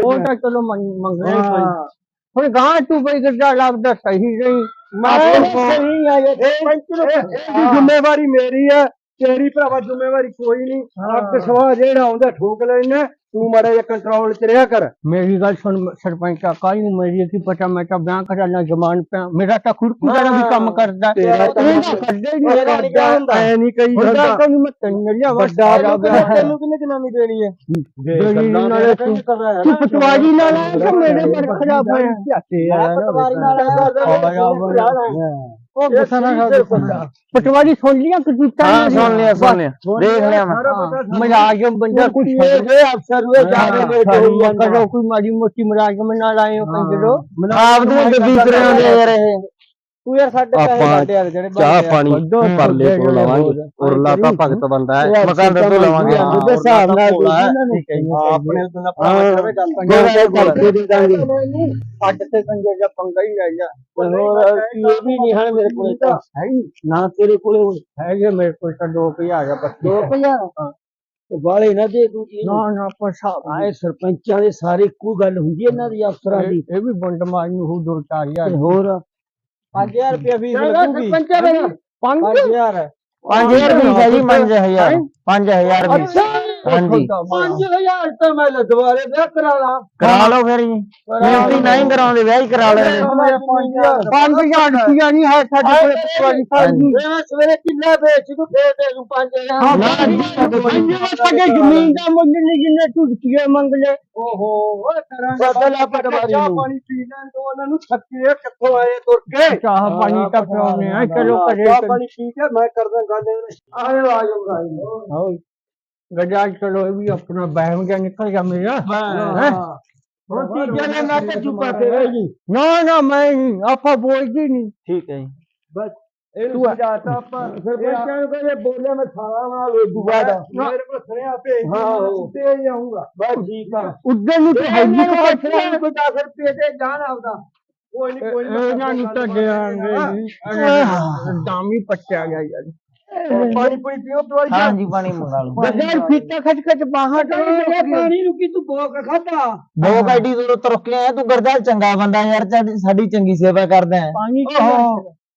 ਉਹ ਤਾਂ ਚਲੋ ਮੰਗ- ਮੰਗਣਾ ਹੀ। ਹੁਣ ਗਾਂ ਤੂੰ ਬਈ ਗੱਡਾ ਲੱਗਦਾ ਸਹੀ ਨਹੀਂ। ਮੈਂ ਸਹੀ ਆ ਇਹ ਜ਼ਿੰਮੇਵਾਰੀ ਮੇਰੀ ਹੈ ਤੇਰੀ ਭਰਾਵਾ ਜ਼ਿੰਮੇਵਾਰੀ ਕੋਈ ਨਹੀਂ। ਅੱਗ ਸਵਾ ਜਿਹੜਾ ਆਉਂਦਾ ਠੋਕ ਲੈਣਾ ਤੂੰ ਮਾੜਾ ਜਿਹਾ ਕੰਟਰੋਲ ਚ ਰਿਹਾ ਕਰ ਮੇਰੀ ਗੱਲ ਸੁਣ ਸਰਪੰਚ ਕਾਕਾ ਨੂੰ ਮੇਰੀ ਕੀ ਪਤਾ ਮੈਂ ਤਾਂ ਬਿਆਨ ਕਰਾਣਾ ਜ਼ਮਾਨ ਪਿਆ ਮੇਰਾ ਤਾਂ ਖੁਰਕੂ ਦਾ ਵੀ ਕੰਮ ਕਰਦਾ ਤੇਰਾ ਤਾਂ- ਇਹ ਤਾਂ ਕਰਦੇ ਹੀ ਤੇਰਾ ਨਹੀਂ ਕਿਆ ਹੁੰਦਾ ਐ ਨਹੀਂ ਕਹੀ ਹੁੰਦਾ ਜਾਂਦਾ ਕੋਈ ਮੈਂ ਤੈਨੂੰ ਲਿਆ ਵੱਡਾ ਤੈਨੂੰ ਕਿੰਨੇ ਜਨਾਨੀ ਦੇਣੀ ਹੈ ਦੇਣੀ ਨਾਲੇ ਤੂੰ ਤੂੰ ਪਟਵਾਰੀ ਨਾਲ ਆਇਆ ਕਿ ਮੇਰੇ ਪਰ ਖਰਾਬ ਹੋਇਆ ਪਟਵਾਰੀ ਨਾਲ ਉਹ ਬਸਣਾ ਪਟਵਾਰੀ ਸੁਣ ਲਿਆ ਕਿ ਕੀਤਾ ਹਾਂ ਸੁਣ ਲਿਆ ਸੁਣ ਲਿਆ ਦੇਖ ਲਿਆ ਮੈਂ ਮਲਾਜਮ ਬੰਦਾ ਕੁਛ ਇਹ ਅਫਸਰ ਵੇ ਜਾ ਰਹੇ ਨੇ ਜੋ ਕਰੋ ਕੋਈ ਮਾੜੀ ਮੋਟੀ ਮਲਾਜਮ ਨਾਲ ਆਏ ਹੋ ਕੰਜਰੋ ਆਪ ਦੀ ਗੱਡੀ ਕਰਿਆ ਦੇ ਯਾਰ ਇਹ ਤੂੰ ਯਾਰ ਸਾਡੇ ਪੈਸੇ ਸਾਡੇ ਯਾਰ ਜਿਹੜੇ ਚਾਹ ਪਾਣੀ ਪਰਲੇ ਤੋਂ ਲਵਾਂਗੇ ਉਰਲਾ ਤਾਂ ਭਗਤ ਬੰਦਾ ਹੈ। ਮਕਾਨ ਤੋਂ ਲਵਾਂਗੇ। ਹਾਂ, ਦੇ ਹਿਸਾਬ ਨਾਲ ਹੈ। ਹੈ ਆਪਣੇ ਤੋਂ ਨਾ ਹਾਂ। ਕਰਵੇ ਗੱਲ ਦੇ ਦਾਂਗੇ ਅੱਡ ਤੇ ਕੰਜਰ ਦਾ ਪੰਗਾ ਹੀ ਲੈ ਜਾ। ਹੋਰ ਇਹ ਵੀ ਨਹੀਂ ਹਨ ਮੇਰੇ ਕੋਲ ਤਾਂ। ਹੈ ਹੀ। ਨਾ ਤੇਰੇ ਕੋਲੇ ਹੁਣ ਹੈਗੇ ਮੇਰੇ ਕੋਲ ਤਾਂ 2000 ਆ ਬਸ। 2000 ਵਾਲੇ ਨਾ ਦੇ ਤੂੰ ਨਾ ਨਾ ਪਸਾ ਆਏ ਸਰਪੰਚਾਂ ਦੇ ਸਾਰੇ ਇੱਕੋ ਗੱਲ ਹੁੰਦੀ ਹੈ ਇਹਨਾਂ ਦੀ ਅਫਸਰਾਂ ਦੀ। ਇਹ ਵੀ ਬੰਡ ਮਾਰਨ ਨੂੰ ਦੋ ਚਾਰ ਹਜ਼ਾਰ ਹੋਰ 5000 ਰੁਪਏ ਫੀਸ ਲੱਗੂਗੀ। ਪੰਚਾ ਬਈ ਪੰਜ? 5000 5000 ਫੀਸ ਹੈ ਜੀ 5000 5000 ਫੀਸ ਹਾਂਜੀ। 5000 ਤਾਂ ਮੈਂ ਲੈ ਦੁਬਾਰੇ ਵਿਆਹ ਕਰਾ ਲਾਂ। ਕਰਾ ਲਓ ਫਿਰ ਜੀ। ਮਿਹਨਤੀ ਨਹੀਂ ਕਰਾਉਂਦੇ ਵਿਆਹ ਹੀ ਕਰਾ ਲੈਣੇ। ਪੰਜ ਹਜ਼ਾਰ ਰੁਪਇਆ ਨਹੀਂ ਹੈ ਸਾਡੇ ਕੋਲ ਪਟਵਾਰੀ ਸਾਹਿਬ ਜੀ ਮੈਂ ਸਵੇਰੇ ਕਿੰਨਾ ਵੇਚ ਦੂੰ ਫੇਰ ਦੇ ਦੂੰ 5000 ਹਾਂ ਸਾਡੇ ਜ਼ਮੀਨ ਦਾ ਮੁੱਲ ਨਹੀਂ ਜਿੰਨੇ ਰੁਪਏ ਮੰਗ ਲੈ ਓਹੋ ਓਏ ਕਰਾਂਗਾ ਬਦਲਾ ਪਟਵਾਰੀ ਨੂੰ ਪਾਣੀ ਪੀ ਲੈਣ ਤੋਂ ਉਹਨਾਂ ਨੂੰ ਛੱਕੇ ਕਿੱਥੋਂ ਆਏ ਤੁਰ ਕੇ? ਚਾਹ ਪਾਣੀ ਤਾਂ ਪਿਆਉਨੇ ਆ ਚਲੋ ਕਰੇ ਚਾਹ ਪਾਣੀ ਪੀ ਕੇ ਮੈਂ ਕਰਦਾ ਗੱਲ ਆਇਓ ਆਇਓ ਹਾਂ ਗਜਾ ਚਲੋ ਇਹ ਵੀ ਆਪਣਾ ਬਹਿਮ ਜਿਹਾ ਨਿਕਲ ਗਿਆ ਮੇਰਾ। ਹੈਂ? ਹੁਣ ਤੀਜੇ ਨੇ ਮੈਂ ਤੇ ਚੁੱਪਾ ਤੇ ਰਹਿ ਗਈ। ਨਾ ਨਾ ਮੈਂ ਨਹੀਂ ਆਪਾਂ ਬੋਲਦੀ ਨਹੀਂ। ਠੀਕ ਹੈ ਜੀ। ਬਸ ਇਹਨੂੰ ਸਮਝਾਤਾ ਆਪਾਂ। ਫਿਰ ਬੱਚਿਆਂ ਨੂੰ ਕਹਿੰਦੇ ਬੋਲੇ ਮੈਂ ਖਾਣਾ ਬਣਾ ਲੋ ਦੁਬਾਰਾ ਮੇਰੇ ਕੋਲ ਸਰਿਆ ਭੇਜ ਹਾਂ, ਹਾਂ ਤੇ ਜਾਊਂਗਾ ਬਸ ਠੀਕ ਆ। ਉਧਰ ਨੂੰ ਤੇ ਹੈ ਨਹੀਂ ਕੋਈ ਬੱਚਿਆਂ ਨੂੰ ਕੋਈ 10 ਰੁਪਏ ਦੇ ਜਾਣ ਆਪਦਾ। ਕੋਈ ਨਹੀਂ ਕੋਈ ਨੀ, ਇਹਨਾਂ ਨੂੰ ਤਾਂ ਦੇਾਂਗੇ ਦਾਮੀ ਪੱਟਿਆ ਗਿਆ ਯਾਰ। ਪਾਣੀ ਪੂਣੀ ਪੀਓ ਦਵਾਈ ਹਾਂ ਜੀ ਪਾਣੀ ਮੰਗਾ ਲਓ ਬਗੈਰ ਫੀਤਾ ਖਚ ਖਚ ਬਾਹਰ ਪਾਣੀ ਨੂੰ ਕੀ ਤੂੰ ਭੋਗ ਖਾਦਾ ਬਹੁਤ ਐਡੀ ਦੂਰੋਂ ਤੁਰ ਕੇ ਆਇਆ ਤੂੰ ਗਰਦਾਲ ਚੰਗਾ ਬੰਦਾ ਯਾਰ ਸਾਡੀ- ਸਾਡੀ ਚੰਗੀ ਸੇਵਾ ਕਰਦਾ ਹੈ ਪਾਣੀ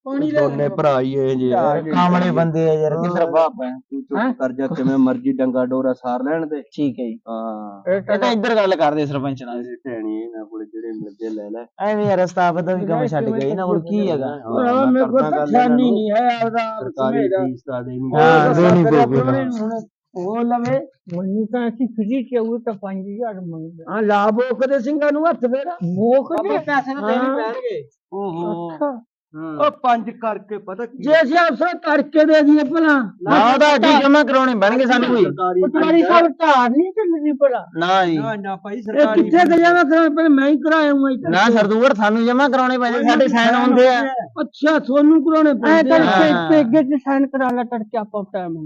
ਪਾਣੀ ਲੈ ਦੋਨੇ ਭਰਾ ਹੀ ਇਹ ਜੇ। ਕਾਮਲੇ ਬੰਦੇ ਆ ਯਾਰ ਕਿੱਧਰ ਬਾਪ ਹੈ? ਤੂੰ ਚੁੱਪ ਕਰ ਜਾ ਕਿਵੇਂ ਮਰਜ਼ੀ ਡੰਗਾ ਡੋਰਾ ਸਾਰ ਲੈਣ ਤੇ। ਠੀਕ ਹੈ ਜੀ। ਹਾਂ। ਇਹ ਤਾਂ ਇੱਧਰ ਗੱਲ ਕਰਦੇ ਸਰਪੰਚ ਨਾਲ। ਟੈਣੀ ਇਹਨਾਂ ਕੋਲ ਜਿਹੜੇ ਮਿਲਦੇ ਲੈ ਲੈ। ਐਵੇਂ ਯਾਰ ਸਤਾਫ ਦਾ ਵੀ ਕੰਮ ਛੱਡ ਗਏ। ਇਹਨਾਂ ਕੋਲ ਕੀ ਹੈਗਾ? ਭਰਾ ਮੇਰੇ ਕੋਲ ਤਾਂ ਛਾਨੀ ਨਹੀਂ ਹੈ ਆਪਦਾ ਸਰਕਾਰੀ ਫੀਸ ਦਾ ਦੇਣੀ ਹਾਂ, ਦੇਣੀ ਪਊਗੀ। ਉਹ ਲਵੇ ਮੈਨੂੰ ਤਾਂ ਅਸੀਂ ਫਰੀ ਚ ਉਹ ਤਾਂ 5000 ਮੰਗਦੇ। ਹਾਂ ਲਾਭ ਉਹਦੇ ਸਿੰਘਾਂ ਨੂੰ ਹੱਥ ਫੇਰਾ। ਮੋਖ ਦੇ? ਪੈਸੇ ਤਾਂ ਦੇਣੇ ਪੈਣਗੇ। ਓਹੋ। ਉਹ ਪੰਜ ਕਰਕੇ ਪਤਾ ਕੀ ਜੇ ਅਸੀਂ ਅਫਸਰ ਕਰਕੇ ਦੇ ਦਈਏ ਭਲਾ। ਨਾ ਉਹਦਾ ਅੱਡੀ ਜਮਾ ਕਰਾਉਣੇ ਪੈਣਗੇ ਸਾਨੂੰ ਕੋਈ। ਸਰਕਾਰੀ ਤੁਹਾਡੀ ਸਭ ਧਾਰ ਨਹੀਂ ਚੱਲਦੀ ਭਲਾ। ਨਾ ਜੀ। ਨਾ ਨਾ ਭਾਈ ਇਹ ਸਰਕਾਰੀ ਕਿੱਥੇ ਤੇ ਜਾਣਾ ਕਰਾਂ ਪਹਿਲੇ ਮੈਂ ਹੀ ਕਰਾਇਆ ਇੱਥੇ। ਨਾ ਸਰਦੂਰ ਸਾਨੂੰ ਜਮਾ ਕਰਾਉਣੇ ਪੈਣੇ ਸਾਡੇ ਸਾਈਨ ਹੁੰਦੇ ਆ। ਅੱਛਾ ਤੁਹਾਨੂੰ ਕਰਾਉਣੇ ਐ ਪੈਂਦੇ ਤਾਂ ਆ। ਪੇਗੇ ਤੇ ਸਾਈਨ ਕਰਾ ਲਾ ਤੜਕੇ ਆਪਾਂ ਟਾਈਮ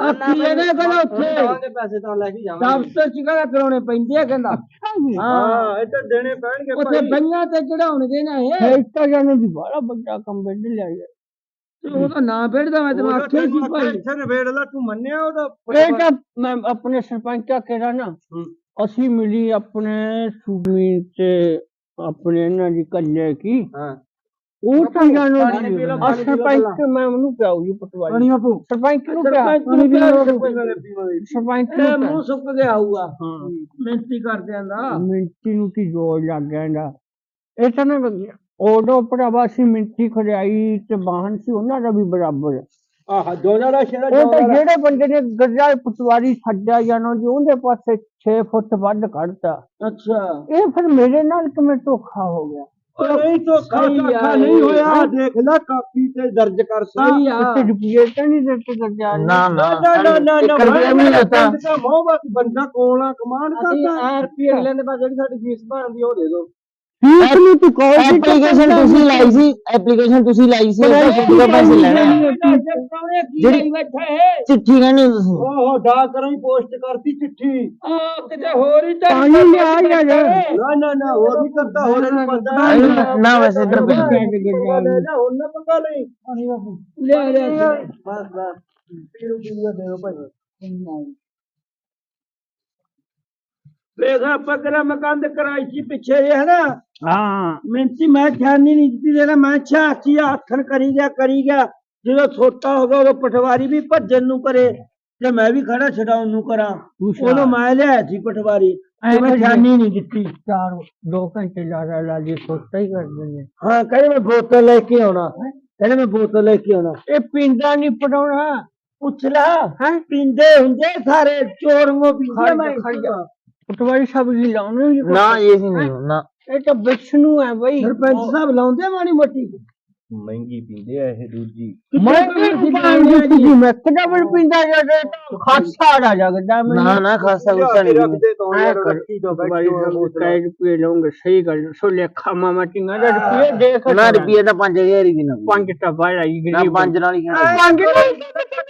ਆਖੀ ਇਹਨੇ ਕਹਿੰਦਾ ਉੱਥੇ। ਪੈਸੇ ਤਾਂ ਲੈ ਕੇ ਜਾਵਾਂਗੇ। ਦਫ਼ਤਰ ਚ ਕਹਿੰਦਾ ਕਰਾਉਣੇ ਪੈਂਦੇ ਆ ਕਹਿੰਦਾ। ਹਾਂ। ਹਾਂ ਇਹ ਤਾਂ ਦੇਣੇ ਪੈਣਗੇ ਉੱਥੇ ਭਾਈ। ਬੰਨਾਂ ਤੇ ਚੜਾਉਣਗੇ ਨਾ ਇਹ। ਫੇਰਤਾ ਜਾਣੇ ਦੀ ਬੜਾ ਵੱਡਾ ਕੰਮ ਵੱਢ ਲਿਆ ਯਾਰ। ਤੇ ਉਹਦਾ ਨਾਂ ਫੇੜਦਾ ਮੈਂ ਤੈਨੂੰ ਆਖਿਆ ਸੀ ਭਾਈ। ਇੱਥੇ ਨਵੇੜ ਲਾ ਤੂੰ ਮੰਨਿਆ ਉਹਦਾ? ਇਹ ਤਾਂ ਮੈਂ ਆਪਣੇ ਸਰਪੰਚ ਦਾ ਕਹਿਣਾ ਨਾ ਅਸੀਂ ਮਿਲੀ ਆਪਣੇ ਸੁਮੀ ਤੇ ਆਪਣੇ ਇਹਨਾਂ ਦੀ ਕੱਲੇ ਕੀ ਹਾਂ। ਉਹ ਤਾਂ ਜਾਣੋ ਪਾਣੀ ਲਓ, ਆ ਪਾਣੀ ਸਰਪੰਚ ਮੈਂ ਉਹਨੂੰ ਪਿਆਉਗੀ ਪਟਵਾਰੀ। ਪਾਣੀ ਬਾਪੂ। ਸਰਪੰਚ ਨੂੰ ਪਿਆ ਸਰਪੰਚ ਨੂੰ ਪਿਆ ਸਰਪੰਚ ਨੂੰ। ਮੂੰਹ ਸੁੱਕ ਗਿਆ ਹੋਊਗਾ। ਹਾਂ। ਮਿਹਨਤੀ ਕਰਦਿਆਂ ਦਾ। ਮਿੰਟੀ ਨੂੰ ਕੀ ਜੋੜ ਲੱਗ ਗਿਆ ਇਹਦਾ। ਇਹ ਤਾਂ ਨਾ ਉਦੋਂ ਭਰਾਵਾ ਸੀ ਮਿੰਟੀ ਖੜਾਈ ਤੇ ਬਾਹਨ ਸੀ ਉਹਨਾਂ ਦਾ ਵੀ ਬਰਾਬਰ। ਹੈ ਆਹ ਦੋਨਾਂ ਦਾ ਸ਼ੇਰਾ ਉਹ ਤਾਂ ਜਿਹੜੇ ਬੰਦੇ ਨੇ ਗੱਜਾ ਪਟਵਾਰੀ ਛੱਡਿਆ ਜਾਨੋ ਜੀ ਉਹਦੇ ਪਾਸੇ 6 ਫੁੱਟ ਵੱਧ ਕੱਢਤਾ। ਅੱਛਾ। ਇਹ ਫਿਰ ਮੇਰੇ ਨਾਲ ਕਿਵੇਂ ਧੋਖਾ ਹੋ ਗਿਆ? ਨਹੀਂ ਤਾਂ ਸਹੀ ਆ, ਨਹੀਂ ਹੋਇਆ ਦੇਖ ਲੈ ਕਾਪੀ ਤੇ ਦਰਜ ਕਰ ਸਹੀ ਆ। ਤਾਂ ਨਹੀਂ ਦਿੱਤੇ ਗੱਜਾ ਨਾ ਨਾ ਨਾ ਨਾ ਨਾ ਨਾ ਇੱਕ ਰੁਪਇਆ ਵੀ ਨਹੀਂ ਦਿੱਤਾ। ਬੰਦਾ ਬੰਦਾ ਕੋਲਾ ਕਮਾਨ ਅਸੀਂ ਕਰਦਾ। ਐ ਰੁਪਏ ਦੇ ਜਿਹੜੀ ਸਾਡੀ ਫੀਸ ਬਣਦੀ ਉਹ ਦੇ ਦਿਓ। ਫੀਸ ਨੂੰ ਤੂੰ ਕਹੋ ਐਪਲੀਕੇਸ਼ਨ ਤੁਸੀਂ ਲਾਈ ਸੀ ਐਪਲੀਕੇਸ਼ਨ ਤੁਸੀਂ ਲਾਈ ਸੀ ਉਹਦਾ ਤੁਹਾਡੇ ਪੈਸੇ ਲੈਣੇ ਆ। ਜਿਹੜੀ ਬੈਠਾ ਹੈ ਚਿੱਠੀ ਕਹਿੰਦੇ ਤੁਸੀਂ। ਓਹੋ ਡਾਕ ਕਰਾਂ ਪੋਸਟ ਕਰਤੀ ਚਿੱਠੀ। ਆ ਕਿਤੇ ਹੋਰ ਹੀ ਤਾਂ ਪਾਣੀ ਲਿਆ ਯਾਰ ਨਾ ਨਾ। ਨਾ ਹੋਰ ਨਹੀਂ ਕਰਦਾ ਹੋਰ ਇਹਨੂੰ ਪਤਾ ਨਾ- ਨਾ ਵੈਸੇ ਇੱਧਰ ਕੋਈ ਨਾ ਹੋਰ ਨਾ ਪੰਗਾ ਨਹੀਂ। ਲੈ ਲੈ ਬਸ ਬਸ। ਪੀਰੂ ਪੀਰੂ ਦੇ ਦੋ ਭਾਈ। ਵੇਖ ਆਪਾਂ ਕਿਹੜਾ ਮਕਾਨ ਦੇ ਕਰਾਈ ਸੀ ਪਿੱਛੇ ਇਹ ਹੈ ਨਾ ਹਾਂ ਮਿੰਤੀ ਮੈਂ ਧਿਆਨੀ ਨਹੀਂ ਦਿੱਤੀ ਜਿਹੜਾ ਮੈਂ ਛਾਤੀ ਆਥਣ ਕਰੀ ਗਿਆ ਕਰੀ ਗਿਆ ਜਦੋਂ ਛੋਟਾ ਹੋ ਗਿਆ ਉਦੋਂ ਪਟਵਾਰੀ ਵੀ ਭੱਜਣ ਨੂੰ ਕਰੇ ਤੇ ਮੈਂ ਵੀ ਖੜਾ ਛਡਾਉਣ ਨੂੰ ਕਰਾਂ। ਉਦੋਂ ਮੈਂ ਲਿਆ ਸੀ ਪਟਵਾਰੀ ਤੇ ਮੈਂ ਧਿਆਨੀ ਨਹੀਂ ਦਿੱਤੀ। ਚਾਰ ਦੋ ਘੰਟੇ ਲਾਰਾ ਲਾਜੀ ਸੋਚਤਾ ਹੀ ਕਰ ਦਿੰਦੇ। ਹਾਂ ਕਹਿੰਦੇ ਮੈਂ ਬੋਤਲ ਲੈ ਕੇ ਆਉਣਾ ਕਹਿੰਦੇ ਮੈਂ ਬੋਤਲ ਲੈ ਕੇ ਆਉਣਾ। ਇਹ ਪਿੰਡਾ ਨਹੀਂ ਪੜਾਉਣਾ ਪੁੱਛ ਲਾ ਹੈ? ਪੀਂਦੇ ਹੁੰਦੇ ਸਾਰੇ ਚੋਰੋਂ ਪੀਂਦੇ ਮੈਂ ਪਟਵਾਰੀ ਸਾਹਿਬ ਜੀ ਲਾਉਣੇ ਨੀ ਨਾ ਇਹ ਨਹੀਂ ਨਾ ਇਹ ਤਾਂ ਵਿਸ਼ਨੂੰ ਹੈ ਬਈ। ਸਰਪੰਚ ਸਾਹਿਬ ਲਾਉਂਦੇ ਮਾੜੀ ਮੋਟੀ? ਮਹਿੰਗੀ ਪੀਂਦੇ ਆ ਇਹ ਦੂਜੀ। ਮੈਂ ਕੀ ਪਾਣੀ ਮੈਂ ਕਦਮ ਪਿੰਦਾ ਜਾਂਦਾ ਖਾਸਾ ਆ ਜਾਗਦਾ ਮੈਂ ਨਾ ਨਾ ਖਾਸਾ ਗੁੱਸਾ ਨਹੀਂ। ਕਰ। ਰੱਖੀ ਤੋਂ ਪਟਵਾਰੀ ਸਾਹਿਬ ਕਈ ਰੁਪਏ ਲਉਂਗੇ ਸਹੀ ਗੱਲ ਸੋ ਲੇਖਾ ਮਾਮਾ ਟਿੰਗਾ ਦਾ ਰੁਪਏ ਦੇਖ ਨਾ ਰੁਪਈਏ ਤਾਂ 5000 ਹੀ ਦਿਨਾ ਪੰਜ ਤਾਂ ਬਾਹਰ ਆਈ ਨਾ ਪੰਜ ਨਾਲ ਹੀ ਖਾਣਾ ਪੰਜ ਚਿੱਠੀ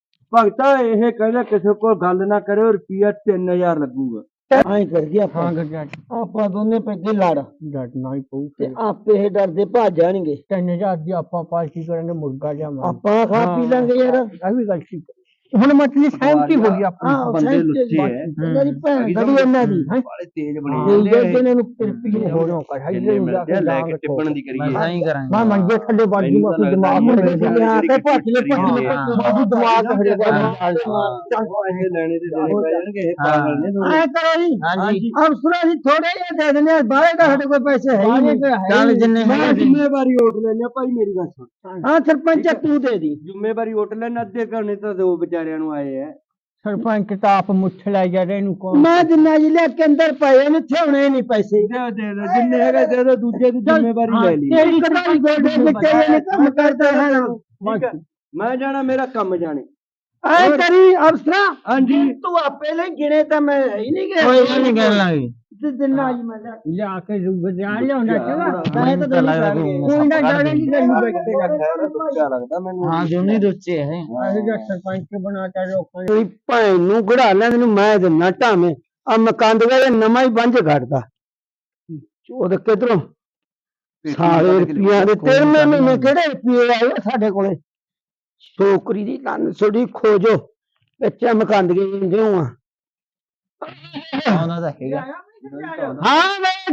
ਭਗਤਾ ਇਹ ਕਹਿੰਦਾ ਕਿਸੇ ਕੋਲ ਗੱਲ ਨਾ ਕਰਿਓ ਰੁਪਿਆ 3000 ਲੱਗੂਗਾ। ਐਂ ਕਰ ਗਿਆ ਆਪਾਂ। ਹਾਂ ਗੱਜਾ ਆਪਾਂ ਦੋਨੇ ਪੈਸੇ ਲੜ। ਡਰਨਾ ਹੀ ਪਊ ਤੇ ਆਪੇ ਇਹ ਡਰਦੇ ਭੱਜ ਜਾਣਗੇ। ਤਿੰਨ ਹਜ਼ਾਰ ਦੀ ਆਪਾਂ ਪਾਰਟੀ ਕਰਾਂਗੇ ਮੁਰਗਾ ਜਾਵਾਂ ਆਪਾਂ ਖਾ ਪੀ ਲਾਂਗੇ ਯਾਰ। ਆ ਵੀ ਗੱਲ ਠੀਕ ਹੁਣ ਮਤਲੀ ਸਹਿਮਤੀ ਹੋ ਗਈ ਆਪਣੀ? ਹਾਂ ਬੰਦੇ ਲੁੱਟੇ ਹੈ। ਮੇਰੀ ਭੈਣ ਬੜੀ ਇਹਨਾਂ ਦੀ ਹੈ? ਬਾਲੇ ਤੇਜ਼ ਬਣੇ ਇਹ ਜਾਂਦੇ ਆ। ਜਿਹੜੇ ਨੂੰ ਪਿਰਪੀ ਹੋ। ਜਿੰਨੇ ਮਿਲਦੇ ਆ ਲੈ ਕੇ ਟਿੱਪਣ ਦੀ ਮੈਂ ਕਰੀਏ ਕਰਾਂਗਾ। ਮੈਂ ਮੰਜੇ ਥੱਲੇ ਕੋਈ ਲੱਗਦਾ ਦਿਮਾਗ ਮੁੜ ਗਿਆ ਤੇ ਭੱਜ ਲੈ ਭੱਜ ਲੈ ਹਾਂ। ਦਿਮਾਗ ਦਾ ਲੈਣੇ ਤੇ ਦੇਣੇ ਪੈ ਜਾਣਗੇ ਇਹ ਪਾਗਲ ਨੇ ਥੋੜ੍ਹੇ। ਐ ਕਰੋ ਜੀ। ਹਾਂਜੀ। ਅਫਸਰਾਂ ਜੀ ਥੋੜੇ ਜਿਹੇ ਦੇ ਦਿੰਦੇ ਆ ਬਾਹਰ ਦਾ ਸਾਡੇ ਕੋਲ ਪੈਸੇ ਹੈ ਹੀ ਨਹੀਂ। ਚੱਲ ਜਿੰਨੇ ਮੈਂ ਹੈਗੇ ਜ਼ਿੰਮੇਵਾਰੀ ਉੱਠ ਲੈਣਾ ਭਾਈ ਮੇਰੀ ਗੱਲ ਸੁਣ। ਹਾਂ ਸਰਪੰਚ ਤੂੰ ਦੇ ਦੀ। ਜ਼ਿੰਮੇਵਾਰੀ ਉੱਠ ਲੈਣਾ ਅੱਧੇ ਕਰਨੇ ਤਾਂ ਦੋ ਵਿਚਾਰਿਆਂ ਨੂੰ ਆਏ ਐ। ਸਰਪੰਚ ਤਾਂ ਆਪ ਮੁੱਠ ਲੈ ਜਾ ਰਹੇ ਨੂੰ ਕੌਣ ਮੈਂ ਜਿੰਨਾ ਜੀ ਲੈ ਕੇ ਅੰਦਰ ਪਏ ਨੇ ਥਿਉਣੇ ਨਹੀਂ ਪੈਸੇ। ਦੇ ਦੇ ਦੇ ਜਿੰਨੇ ਹੈਗੇ ਦੇ ਦੋ ਦੂਜੇ ਦੀ ਜ਼ਿੰਮੇਵਾਰੀ ਲੈ ਲਈ। ਤੇਰੀ ਕਦਾਈ ਗੋਡੇ ਮਿੱਟੇ ਨੇ ਕੰਮ ਕਰਦਾ ਹੈ ਠੀਕ ਹੈ ਮੈਂ ਜਾਣਾ ਮੇਰਾ ਕੰਮ ਜਾਣੇ। ਐ ਕਰੀ ਅਫਸਰਾ। ਹਾਂਜੀ। ਤੂੰ ਆਪੇ ਲੈ ਗਿਣੇ ਤਾਂ ਮੈਂ ਹੈ ਹੀ ਨਹੀਂ ਗਿਆ ਕੋਈ ਨਹੀਂ ਕਰ ਲਾਂਗੇ ਤੇ ਜਿੰਨਾ ਜੀ ਮੈਂ ਲੈ ਕੇ ਲਿਆ ਕੇ ਰੁਗਿਆ ਲਿਆਉਣਾ ਚਾਹੀਦਾ ਮੈਂ ਤਾਂ ਦੇਣੀ ਪੈਣਗੇ। ਕੋਈ ਨਾ ਜਾਣੇ ਦੀ ਗੱਲ ਬੈਠੇ ਅੱਛਾ ਲੱਗਦਾ ਮੈਨੂੰ। ਹਾਂ ਦੋਨੇ ਦੁੱਚੇ ਹੈ ਇਹ। ਜਿਹੜਾ ਸਰਪੰਚ ਬਣਾਤਾ ਲੋਕਾਂ ਨੇ ਤੇਰੀ ਭੈਣ ਨੂੰ ਘੜਾ ਲੈ ਮੈਨੂੰ ਮੈਂ ਦਿੰਨਾ ਢਾਵੇਂ। ਆ ਮਕੰਦ ਦਾ ਨਵਾਂ ਹੀ ਬੰਜ ਘੜਦਾ ਉਹਦੇ ਕਿਧਰੋਂ? ਸਾਰੇ ਰੁਪਈਆਂ ਦੇ ਤੇਰਵੇਂ ਮਹੀਨੇ ਕਿਹੜੇ ਆਏ ਆ ਸਾਡੇ ਕੋਲੇ? ਛੋਕਰੀ ਦੀ ਕੰਨ ਖੋਜੋ ਇੱਥੇ ਮਕੰਦ ਗਏ ਜਿਉਂ ਆ ਆਉਂਦਾ ਤਾਂ ਹੈਗਾ। ਮੈਂ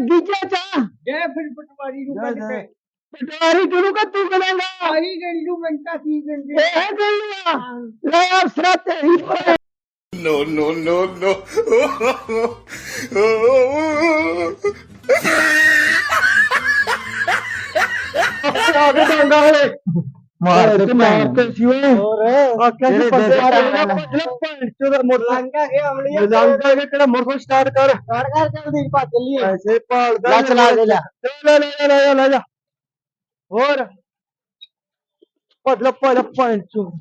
ਗੀਜਾ ਚਾ ਜੇ ਫਿਰ ਪਟਵਾਰੀ ਨੂੰ ਕੱਢ ਕੇ ਪਟਵਾਰੀ ਤੈਨੂੰ ਕਾ ਤੂੰ ਕਰਾਂਗਾ ਆਈ ਗੰਡੂ ਮਿੰਟਾ ਕੀ ਗੰਡੇ ਇਹ ਹੈ ਗੱਲ ਆ। ਲੈ ਅਫਸਰਾ ਤੇਰੀ ਭੈਣ ਆ ਕੇ ਡਾਂਗਾ ਹੋਏ ਮਾਰ ਤੇ ਮਾਰ ਕੇ ਸਿਓ ਹੋਰ। ਆਖਿਆ ਸੀ ਬੰਦੇ ਦੇ ਆ ਰਹੇ ਦਿੱਤਾ ਨੇ। ਭੱਜ ਲੈ ਭੈਣ ਚੋਦ ਮੋਟਰ। ਲੰਗਾ ਕੇ ਅਮਲੀਆ ਲੰਗਾ ਕੇ ਕਿਹੜਾ ਮੋਟਰ ਸਟਾਰਟ ਕਰ। ਕਰ ਕਰ ਜਲਦੀ ਭੱਜ ਲਈਏ ਐਸੇ ਭਾਲਦਾ ਲੈ ਚਲਾ ਦੇ ਲੈ ਲੈ ਲੈ ਲੈ ਲੈ ਲੈ ਜਾ। ਹੋਰ। ਭੱਜ ਲੈ ਭੱਜ ਲੈ ਭੈਣ ਚੋਦ।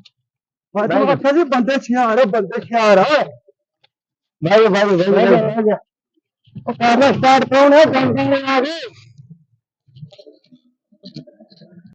ਬਾਜੀ ਆਖਿਆ ਸੀ ਬੰਦੇ ਛਿਆਰ ਬੰਦੇ ਛਿਆਰ ਆ। ਭਾਈ ਭਾਈ ਲੈ ਜਾ, ਲੈ ਜਾ। ਉਹ ਕਰ ਲੈ ਸਟਾਰਟ ਕੌਣ ਹੈ? ਗੰਗਾ ਨੇ ਆ ਗਏ।